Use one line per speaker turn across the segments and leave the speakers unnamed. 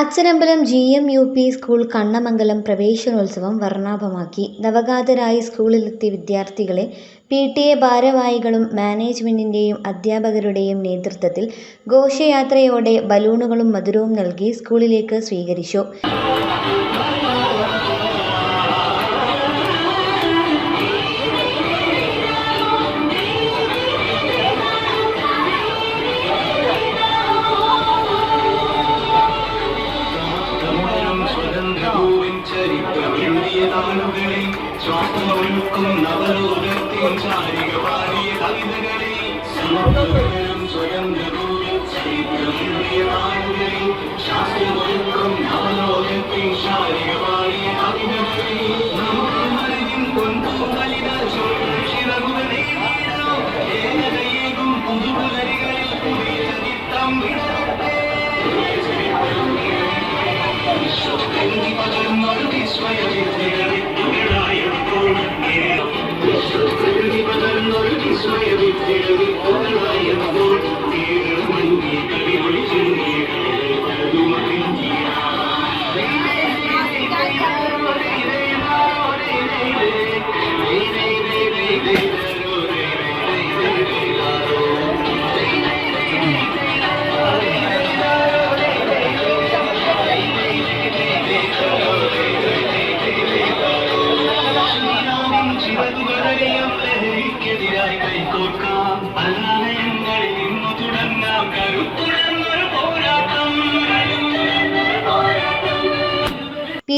Achanambalam G M U P school Kannamangalam പ്രവേശനോത്സവം വർണാഭമാക്കി. നവഗാതരായി സ്കൂളിലെത്തിയ വിദ്യാർത്ഥികളെ പി ടി എ ഭാരവാഹികളും മാനേജ്മെന്റിന്റെയും അധ്യാപകരുടെയും നേതൃത്വത്തിൽ ഘോഷയാത്രയോടെ ബലൂണുകളും മധുരവും നൽകി സ്കൂളിലേക്ക് സ്വീകരിച്ചു.
നാളുകളിൽ ശ്വാസമൊഴുക്കും നവലോകത്തിൻ ചാരിക പാടിയ കവിതകളിൽ സമൂഹം സ്വതന്ത്രഭൂവിൻ ചരിത്രമെഴുതിയ നാളുകളിൽ ശാസ്ത്രമൊഴുക്കും നവലോകത്തിൻ ചാരിക പാടിയ കവിതകളിൽ നമുക്ക് മരുതിൻ പൊൻപൂങ്കലിത ചിറകുകളെ ഏകതയേകും പുതുപുലരികളിൽ പുതിയ Thank
you.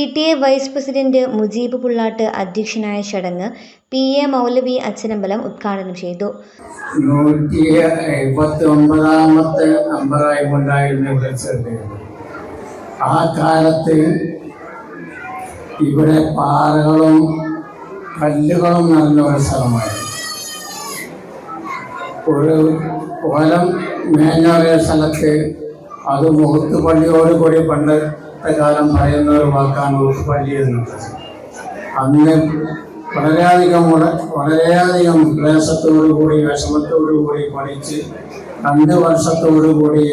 T A vice president Mujeeb Pullat അധ്യക്ഷനായ ചടങ്ങ് പി എ മൗലവി അച്ഛനമ്പലം ഉദ്ഘാടനം ചെയ്തു.
കൊണ്ടായിരുന്നു ഇവിടെ ആ കാലത്ത് ഇവിടെ പാറകളും കല്ലുകളും നിറഞ്ഞ ഒരു സ്ഥലമായിരുന്നു. ഒരു ഓലം മേഞ്ഞ സ്ഥലത്ത് അത് കൂടി പണ്ടത്തെ കാലം പറയുന്ന ഒരു വാക്കാണ് മുഹത്തുപള്ളി എന്നുള്ളത് അന്ന് വളരെയധികം വളരെയധികം ക്ലേശത്തോടു കൂടി വിഷമത്തോടു കൂടി പഠിച്ച് രണ്ട് വർഷത്തോടു കൂടി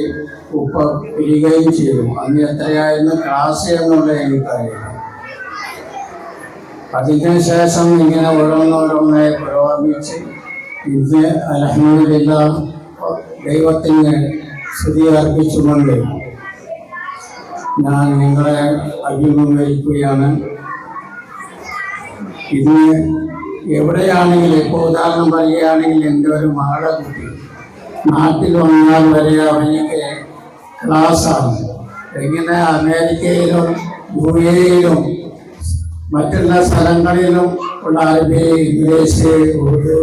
ഉപ്പ പിരികയും ചെയ്തു. അന്ന് എത്രയായിരുന്നു? ക്ലാസ് എന്നുള്ള എനിക്കറിയാം അതിനുശേഷം ഇങ്ങനെ ഓരോന്നോരോന്നെ പുരോഗമിച്ച് ഇന്ന് അലഹമില്ല ദൈവത്തിന് സ്തുതി അർപ്പിച്ചുകൊണ്ട് ഞാൻ നിങ്ങളെ അഭിമുഖീകരിക്കുകയാണ്. ഇന്ന് എവിടെയാണെങ്കിലും ഇപ്പോൾ ഉദാഹരണം പറയുകയാണെങ്കിൽ എന്റെ ഒരു മകളെ കുട്ടി നാട്ടിൽ വന്നാൽ വരെ അവനിക്ക് ക്ലാസ്സാണ്. എങ്ങനെ അമേരിക്കയിലും യു എയിലും മറ്റുള്ള സ്ഥലങ്ങളിലും ഉള്ള Arabi English Urdu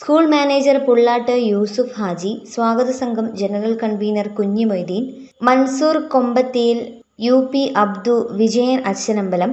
school manager Pullat Yusuf Haji സ്വാഗത സംഘം general convener Kunhi Moideen Mansoor Kombathiyil U P Abdu Vijayan Achanambalam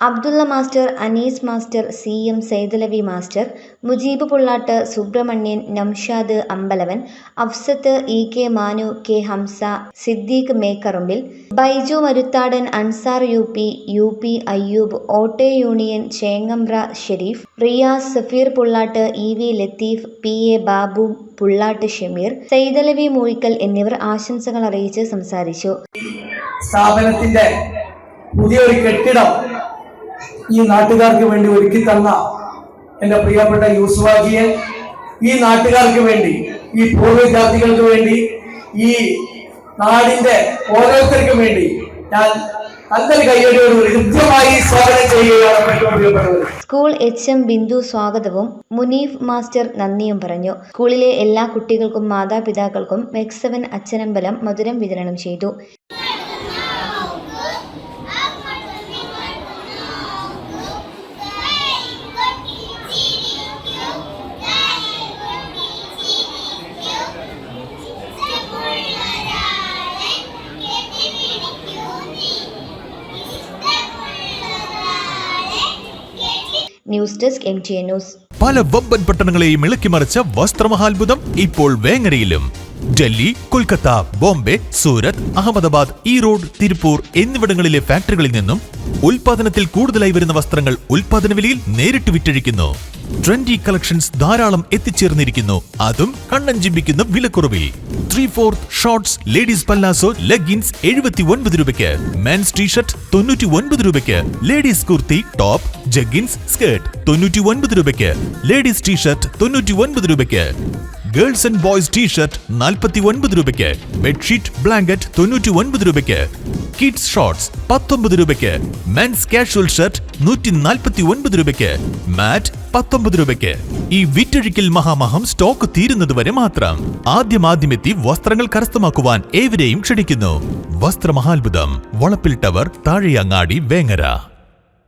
Abdulla master Anees master C M Saidalavi master Mujeeb Pullat Subrahmanyan Namshad Ambalavan Afsath E K Manu K Hamza Siddique Mekkarumbil Baiju Maruthadan Ansar U P U P Ayyub ഓട്ടെ union Chengambra Sherif Riyas Safeer Pullat E V Latheef P A Babu Pullat Shameer Saidalavi Moozhikkal എന്നിവർ ആശംസകൾ അറിയിച്ച് സംസാരിച്ചു.
സ്ഥാപനത്തിന്റെ പുതിയൊരു കെട്ടിടം ഈ നാട്ടുകാർക്ക് വേണ്ടി ഒരുക്കി തന്ന എന്റെ പ്രിയപ്പെട്ട യൂസുവാജിയെ ഈ നാട്ടുകാർക്ക് വേണ്ടി ഈ പൂർവ വിദ്യാർത്ഥികൾക്ക് വേണ്ടി ഈ നാടിന്റെ ഓരോരുത്തർക്കും വേണ്ടി ഞാൻ
സ്കൂൾ എച്ച് എം ബിന്ദു സ്വാഗതവും മുനീഫ് മാസ്റ്റർ നന്ദിയും പറഞ്ഞു. സ്കൂളിലെ എല്ലാ കുട്ടികൾക്കും മാതാപിതാക്കൾക്കും മെക്സവൻ അച്ഛനമ്പലം മധുരം വിതരണം ചെയ്തു. News desk M T news.
പല വമ്പൻ പട്ടണങ്ങളെയും ഇളക്കിമറിച്ച വസ്ത്രമഹാത്ഭുതം ഇപ്പോൾ വേങ്ങരയിലും. ഡൽഹി കൊൽക്കത്ത ബോംബെ സൂരത് അഹമ്മദാബാദ് ഈറോഡ് തിരുപ്പൂർ എന്നിവിടങ്ങളിലെ ഫാക്ടറികളിൽ നിന്നും ഉൽപാദനത്തിൽ കൂടുതലായി വരുന്ന വസ്ത്രങ്ങൾ ഉൽപാദന വിലയിൽ നേരിട്ട് വിറ്റഴിക്കുന്നു. ട്രെൻഡി കളക്ഷൻസ് ധാരാളം എത്തിച്ചേർന്നിരിക്കുന്നു. അതും കണ്ണഞ്ചിമ്പിക്കുന്ന വിലക്കുറവിൽ. Three fourth shorts ladies palazzo leggings എഴുപത്തി ഒൻപത് രൂപയ്ക്ക്. മെൻസ് ടീഷർട്ട് തൊണ്ണൂറ്റി ഒൻപത് രൂപയ്ക്ക്. Ladies kurti top jeggings skirt തൊണ്ണൂറ്റി ഒൻപത് രൂപയ്ക്ക്. ലേഡീസ് ടീഷർട്ട് തൊണ്ണൂറ്റി ഒൻപത് രൂപയ്ക്ക്. ഗേൾസ് ആൻഡ് ബോയ്സ് ടീഷർട്ട് നാൽപ്പത്തി ഒൻപത് രൂപയ്ക്ക്. ബെഡ്ഷീറ്റ് ബ്ലാങ്കറ്റ് തൊണ്ണൂറ്റി ഒൻപത് രൂപയ്ക്ക്. കിഡ്സ് ഷോർട്സ് പത്തൊമ്പത് രൂപയ്ക്ക്. മെൻസ് കാഷ്വൽ ഷർട്ട് നൂറ്റി നാൽപ്പത്തി ഒൻപത് രൂപയ്ക്ക്. മാറ്റ് പത്തൊമ്പത് രൂപയ്ക്ക്. ഈ വിറ്റഴിക്കൽ മഹാമഹം സ്റ്റോക്ക് തീരുന്നതുവരെ മാത്രം. ആദ്യം ആദ്യമെത്തി വസ്ത്രങ്ങൾ കരസ്ഥമാക്കുവാൻ ഏവരെയും ക്ഷണിക്കുന്നു. വസ്ത്രമഹാത്ഭുതം. വളപ്പിൽ ടവർ താഴെയങ്ങാടി വേങ്ങര.